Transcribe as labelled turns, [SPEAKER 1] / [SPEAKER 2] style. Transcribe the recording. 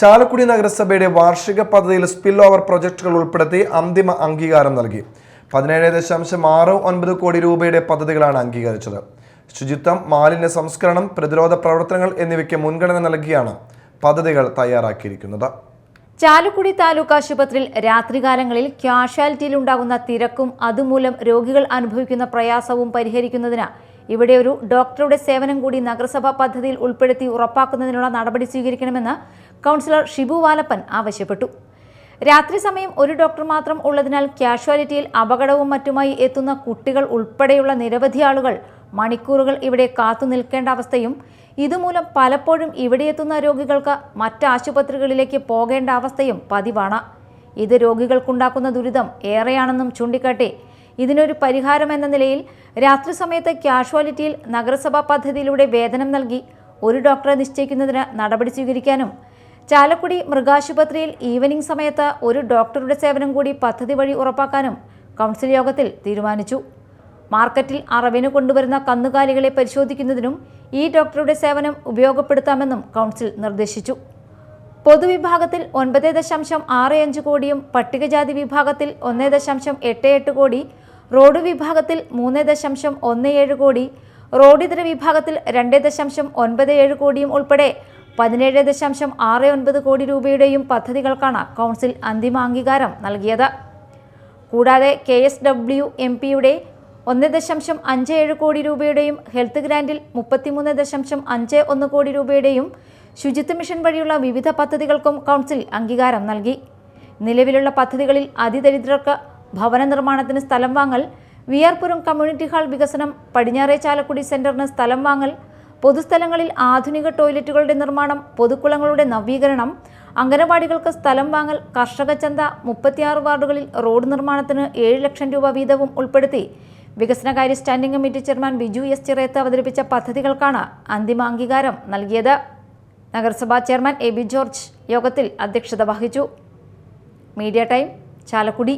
[SPEAKER 1] ചാലക്കുടി നഗരസഭയുടെ വാർഷിക പദ്ധതിയിൽ സ്പിൽ ഓവർ പ്രൊജക്ടുകൾ ഉൾപ്പെടുത്തി അന്തിമ അംഗീകാരം നൽകി. പതിനേഴ് ദശാംശം ആറ് ഒൻപത് കോടി രൂപയുടെ പദ്ധതികളാണ് അംഗീകരിച്ചത്. ശുചിത്വം മാലിന്യ സംസ്കരണം പ്രതിരോധ പ്രവർത്തനങ്ങൾ എന്നിവയ്ക്ക് മുൻഗണന നൽകിയാണ് പദ്ധതികൾ തയ്യാറാക്കിയിരിക്കുന്നത്.
[SPEAKER 2] ചാലക്കുടി താലൂക്ക് ആശുപത്രിയിൽ രാത്രികാലങ്ങളിൽ ക്യാഷ്വാലിറ്റിയിൽ ഉണ്ടാകുന്ന തിരക്കും അതുമൂലം രോഗികൾ അനുഭവിക്കുന്ന പ്രയാസവും പരിഹരിക്കുന്നതിന് ഇവിടെ ഒരു ഡോക്ടറുടെ സേവനം കൂടി നഗരസഭാ പദ്ധതിയിൽ ഉൾപ്പെടുത്തി ഉറപ്പാക്കുന്നതിനുള്ള നടപടി സ്വീകരിക്കണമെന്ന് കൗൺസിലർ ഷിബു വാലപ്പൻ ആവശ്യപ്പെട്ടു. രാത്രി സമയം ഒരു ഡോക്ടർ മാത്രം ഉള്ളതിനാൽ കാഷ്വാലിറ്റിയിൽ അപകടവും മറ്റുമായി എത്തുന്ന കുട്ടികൾ ഉൾപ്പെടെയുള്ള നിരവധി ആളുകൾ മണിക്കൂറുകൾ ഇവിടെ കാത്തു നിൽക്കേണ്ട അവസ്ഥയും ഇതുമൂലം പലപ്പോഴും ഇവിടെ എത്തുന്ന രോഗികൾക്ക് മറ്റ് ആശുപത്രികളിലേക്ക് പോകേണ്ട അവസ്ഥയും പതിവാണ്. ഇത് രോഗികൾക്കുണ്ടാക്കുന്ന ദുരിതം ഏറെയാണെന്നും ചൂണ്ടിക്കാട്ടി ഇതിനൊരു പരിഹാരം എന്ന നിലയിൽ രാത്രി സമയത്ത് ക്യാഷ്വാലിറ്റിയിൽ നഗരസഭാ പദ്ധതിയിലൂടെ വേതനം നൽകി ഒരു ഡോക്ടറെ നിശ്ചയിക്കുന്നതിന് നടപടി സ്വീകരിക്കാനും. ചാലക്കുടി മൃഗാശുപത്രിയിൽ ഈവനിംഗ് സമയത്ത് ഒരു ഡോക്ടറുടെ സേവനം കൂടി പദ്ധതി വഴി ഉറപ്പാക്കാനും കൗൺസിൽ യോഗത്തിൽ തീരുമാനിച്ചു. മാർക്കറ്റിൽ അറവിന് കൊണ്ടുവരുന്ന കന്നുകാലികളെ പരിശോധിക്കുന്നതിനും ഈ ഡോക്ടറുടെ സേവനം ഉപയോഗപ്പെടുത്താമെന്നും കൗൺസിൽ നിർദ്ദേശിച്ചു. പൊതുവിഭാഗത്തിൽ ഒൻപത് ദശാംശം ആറ് അഞ്ച് കോടിയും പട്ടികജാതി വിഭാഗത്തിൽ ഒന്ന് ദശാംശം എട്ട് എട്ട് കോടി റോഡ് വിഭാഗത്തിൽ മൂന്ന് ദശാംശം ഒന്ന് ഏഴ് കോടി റോഡിതര വിഭാഗത്തിൽ രണ്ട് ദശാംശം ഒൻപത് ഏഴ് കോടിയും ഉൾപ്പെടെ പതിനേഴ് ദശാംശം ആറ് ഒൻപത് കോടി രൂപയുടെയും പദ്ധതികൾക്കാണ് കൗൺസിൽ അന്തിമ അംഗീകാരം നൽകിയത്. കൂടാതെ കെ എസ് ഡബ്ല്യു എം പിയുടെ ഒന്ന് ദശാംശം അഞ്ച് ഏഴ് കോടി രൂപയുടെയും ഹെൽത്ത് ഗ്രാൻഡിൽ മുപ്പത്തിമൂന്ന് ദശാംശം അഞ്ച് ഒന്ന് കോടി രൂപയുടെയും ശുചിത്വ മിഷൻ വഴിയുള്ള വിവിധ പദ്ധതികൾക്കും കൗൺസിൽ അംഗീകാരം നൽകി. നിലവിലുള്ള പദ്ധതികളിൽ അതിദരിദ്രർക്ക് ഭവന നിർമ്മാണത്തിന് സ്ഥലം വാങ്ങൽ വിയർപുരം കമ്മ്യൂണിറ്റി ഹാൾ വികസനം പടിഞ്ഞാറേ ചാലക്കുടി സെന്ററിന് സ്ഥലം വാങ്ങൽ പൊതുസ്ഥലങ്ങളിൽ ആധുനിക ടോയ്ലറ്റുകളുടെ നിർമ്മാണം പൊതുക്കുളങ്ങളുടെ നവീകരണം അംഗനവാടികൾക്ക് സ്ഥലം വാങ്ങൽ കർഷക ചന്ത മുപ്പത്തിയാറ് വാർഡുകളിൽ റോഡ് നിർമ്മാണത്തിന് ഏഴ് ലക്ഷം രൂപ വീതവും ഉൾപ്പെടുത്തി. വികസനകാര്യ standing committee chairman Biju S Chirayath അവതരിപ്പിച്ച പദ്ധതികൾക്കാണ് അന്തിമ അംഗീകാരം നൽകിയത്. നഗരസഭാ ചെയർമാൻ എ ബി ജോർജ് യോഗത്തിൽ അധ്യക്ഷത വഹിച്ചു. Media time Chalakudy.